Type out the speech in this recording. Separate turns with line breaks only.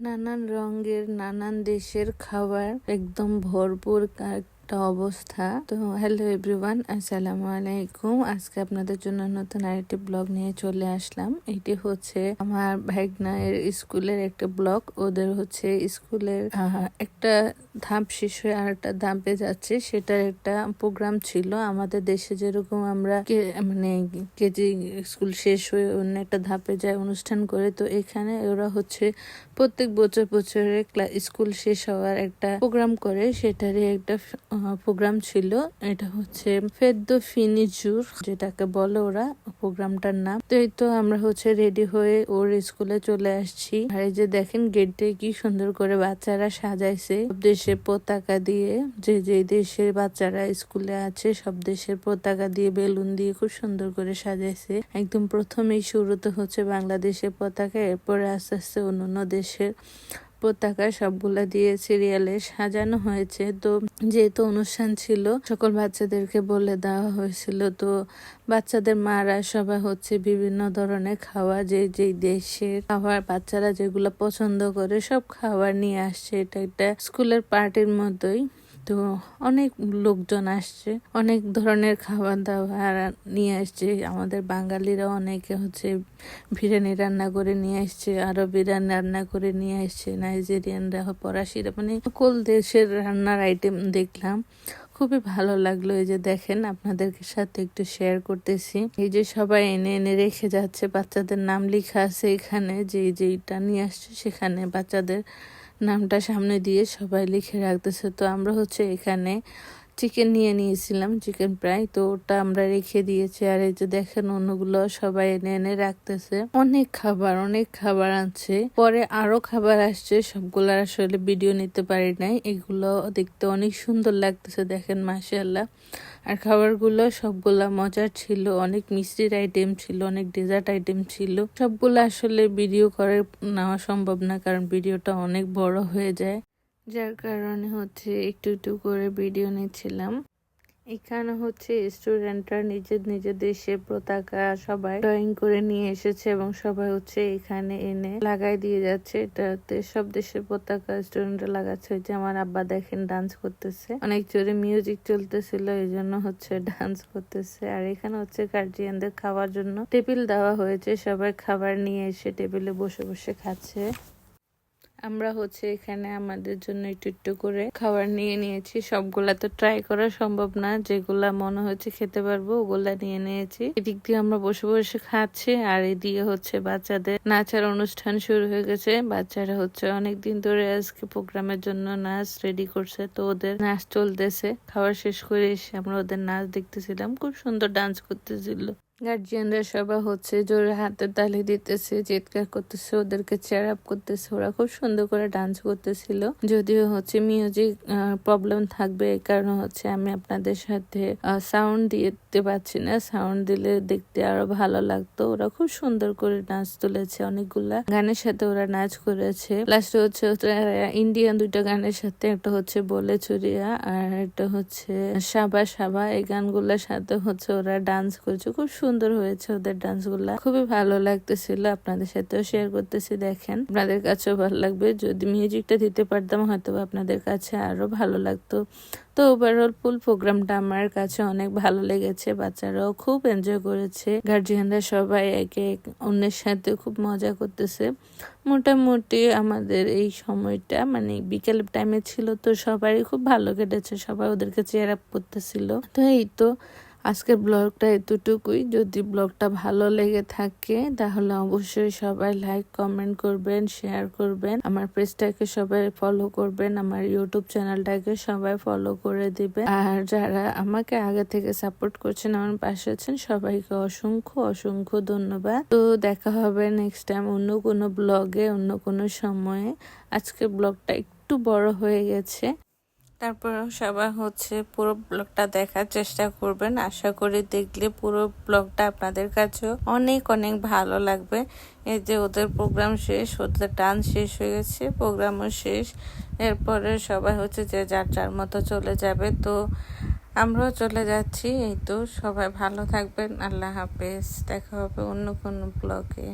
নানান রঙের নানান দেশের খাবার একদম ভরপুর একটা অবস্থা। তো হ্যালো এভরিওয়ান আসসালামু আলাইকুম। আজকে আপনাদের জন্য নতুন আরেকটি ব্লগ নিয়ে চলে আসলাম। এটি হচ্ছে আমার ভাইগনায়ের স্কুলের একটা ব্লগ ওদের হচ্ছে স্কুলের একটা ধাপ শেষ হয়ে আর একটা ধাপে যাচ্ছে। সেটার একটা প্রোগ্রাম ছিল। আমাদের দেশে যেরকম আমরা মানে কেজি স্কুল শেষ হয়ে অন্য একটা ধাপে যায় অনুষ্ঠান করে, তো এখানে ওরা হচ্ছে প্রত্যেক বছর বছরে ক্লা- স্কুল শেষ হওয়ার একটা প্রোগ্রাম করে। সেটারই একটা প্রোগ্রাম ছিল, এটা হচ্ছে ফেদ্দ ফিনিজুর, যেটাকে বলে ওরা প্রোগ্রামটার নাম। তো এই তো আমরা হচ্ছে রেডি হয়ে ওর স্কুলে চলে আসছি। আর এই যে দেখেন গেটে কি সুন্দর করে বাচ্চারা সাজাইছে। সব দেশের পতাকা দিয়ে, যে যে দেশের বাচ্চারা স্কুলে আছে, সব দেশের পতাকা দিয়ে বেলুন দিয়ে খুব সুন্দর করে সাজাইছে। একদম প্রথমেই শুরুতে হচ্ছে বাংলাদেশের পতাকা, এরপরে আস্তে আস্তে অন্য দেশের পতাকা সবগুলা দিয়ে সিরিয়ালে সাজানো হয়েছে। তো যেহেতু অনুষ্ঠান ছিল, সকল বাচ্চাদেরকে বলে দেওয়া হয়েছিল। তো বাচ্চাদের মারা, সবাই হচ্ছে বিভিন্ন ধরনের খাওয়া, যে যেই দেশের খাবার বাচ্চারা যেগুলো পছন্দ করে সব খাবার নিয়ে আসছে। এটা একটা স্কুলের পার্টির মতোই। তো অনেক লোকজন আসছে, অনেক ধরনের খাবার দাবার নিয়ে আসছে। আমাদের বাঙালিরা অনেকে হচ্ছে বিরিয়ানি রান্না করে নিয়ে আসছে আরও বিরিয়ানি রান্না করে নিয়ে আসছে, নাইজেরিয়ানরা, ফরাসিরা মানে সকল দেশের রান্নার আইটেম দেখলাম। খুবই ভালো লাগল এই যে দেখেন, আপনাদেরকে সাথে একটু শেয়ার করতেছি। এই যে সবাই এনে এনে রেখে যাচ্ছে, বাচ্চাদের নাম লেখা আছে এখানে, যে যেটা নিয়ে আসছে সেখানে বাচ্চাদের নামটা সামনে দিয়ে সবাই লিখে রাখতেছে। তো আমরা হচ্ছে এখানে চিকেন নিয়ে নিয়েছিলাম চিকেন প্রায়। তো ওটা আমরা রেখে দিয়েছি, আর এই যে দেখেন অন্যগুলো সবাই এনে এনে রাখতেছে। অনেক খাবার অনেক খাবার আছে। পরে আরও খাবার আসছে, সবগুলো আসলে ভিডিও নিতে পারি নাই। এগুলো দেখতে অনেক সুন্দর লাগতেছে, দেখেন মাসাল্লাহ আর খাবারগুলো সবগুলা মজার ছিল, অনেক মিষ্টির আইটেম ছিল, অনেক ডেজার্ট আইটেম ছিল। সবগুলো আসলে ভিডিও করে নেওয়া সম্ভব না, কারণ ভিডিওটা অনেক বড় হয়ে যায়। যার কারণে হচ্ছে একটু একটু করে ভিডিও নিচ্ছিলাম। এখানে হচ্ছে স্টুডেন্টরা নিজের নিজের দেশে পতাকা সবাই ড্রয়িং করে নিয়ে এসেছে এবং সবাই হচ্ছে এখানে এনে লাগাই দিয়ে যাচ্ছে। এটাতে সব দেশের পতাকা স্টুডেন্টরা লাগাচ্ছে। যে আমার আব্বা দেখেন ডান্স করতেছে। অনেক জোরে মিউজিক চলতেছিল, এই জন্য হচ্ছে ডান্স করতেছে। আর এখানে হচ্ছে গার্জিয়ানদের খাওয়ার জন্য টেবিল দেওয়া হয়েছে। সবাই খাবার নিয়ে এসে টেবিলে বসে বসে খাচ্ছে। আমরা হচ্ছে এখানে আমাদের জন্য একটু একটু করে খাবার নিয়ে নিয়েছি। সবগুলা তো ট্রাই করা সম্ভব না। যেগুলা মনে হচ্ছে খেতে পারব, ওগুলা নিয়ে নিয়েছি। এদিক দিয়ে আমরা বসে বসে খাচ্ছি আর এদিকে হচ্ছে বাচ্চাদের নাচার অনুষ্ঠান শুরু হয়ে গেছে। বাচ্চারা হচ্ছে অনেক দিন ধরে আজকে প্রোগ্রামের জন্য নাচ রেডি করছে, তো ওদের নাচ চলতেছে। খাবার শেষ করে এসে আমরা ওদের নাচ দেখতেছিলাম। খুব সুন্দর ডান্স করতেছিল। গার্জিয়ানরা সবাই হচ্ছে জোরে হাতে তালি দিতেছে, চিৎকার করতেছে, ওদেরকে চেয়ার আপ করতেছে। ওরা খুব সুন্দর করে ডান্স করতেছিল। যদিও হচ্ছে মিউজিক প্রবলেম থাকবে, এই কারণে হচ্ছে আমি আপনাদের সাথে সাউন্ড দিতে পারছি না। সাউন্ড দিলে দেখতে আরও ভালো লাগতো। ওরা খুব সুন্দর করে নাচ তুলেছে অনেকগুলা গানের সাথে ওরা নাচ করেছে। লাস্টে হচ্ছে ইন্ডিয়ান দুইটা গানের সাথে, একটা হচ্ছে বলে চুরিয়া আর একটা হচ্ছে সাবা সাবা। এই গানগুলোর সাথে হচ্ছে ওরা ডান্স করেছে। খুব সুন্দর হয়েছে ওদের ডান্সগুলা খুবই ভালো লাগতেছিল আপনাদের সাথেও শেয়ার করতেছি, দেখেন। আপনাদের কাছেও ভালো লাগবে। যদি মিউজিকটা দিতে পারতাম হয়তো আপনাদের কাছে আরও ভালো লাগতো। তো ওভারঅল ফুল প্রোগ্রামটা আমার কাছে অনেক ভালো লেগেছে। বাচ্চারাও খুব এনজয় করেছে। গার্জিয়ানরা সবাই একে এক অন্যের সাথে খুব মজা করতেছে। মোটামুটি আমাদের এই সময়টা মানে বিকেল টাইমে ছিল তো সবারই খুব ভালো কেটেছে। সবাই ওদেরকে চেয়ার আপ করতেছিল। তো এই তো আজকের ব্লগটা এতটুকুই। যদি ব্লগটা ভালো লেগে থাকে, তাহলে অবশ্যই সবাই লাইক কমেন্ট করবেন শেয়ার করবেন। আমার পেজটাকে সবাই ফলো করবেন, আমার ইউটিউব চ্যানেলটাকে সবাই ফলো করে দিবেন। আর যারা আমাকে আগে থেকে সাপোর্ট করছেন, আমার পাশে আছেন, সবাইকে অসংখ্য অসংখ্য ধন্যবাদ। তো দেখা হবে নেক্সট টাইম অন্য কোনো ব্লগে অন্য কোনো সময়ে। আজকে ব্লগটা একটু বড় হয়ে গেছে। তারপরেও সবাই হচ্ছে পুরো ব্লগটা দেখার চেষ্টা করবেন। আশা করি দেখলে পুরো ব্লগটা আপনাদের কাছেও অনেক অনেক ভালো লাগবে। এই যে ওদের প্রোগ্রাম শেষ, ওদের ডান্স শেষ হয়ে গেছে প্রোগ্রামও শেষ। এরপরে সবাই হচ্ছে যে যার যার মতো চলে যাবে। তো আমরাও চলে যাচ্ছি। এই তো সবাই ভালো থাকবেন। আল্লাহ হাফেজ। দেখা হবে অন্য কোনো ব্লগে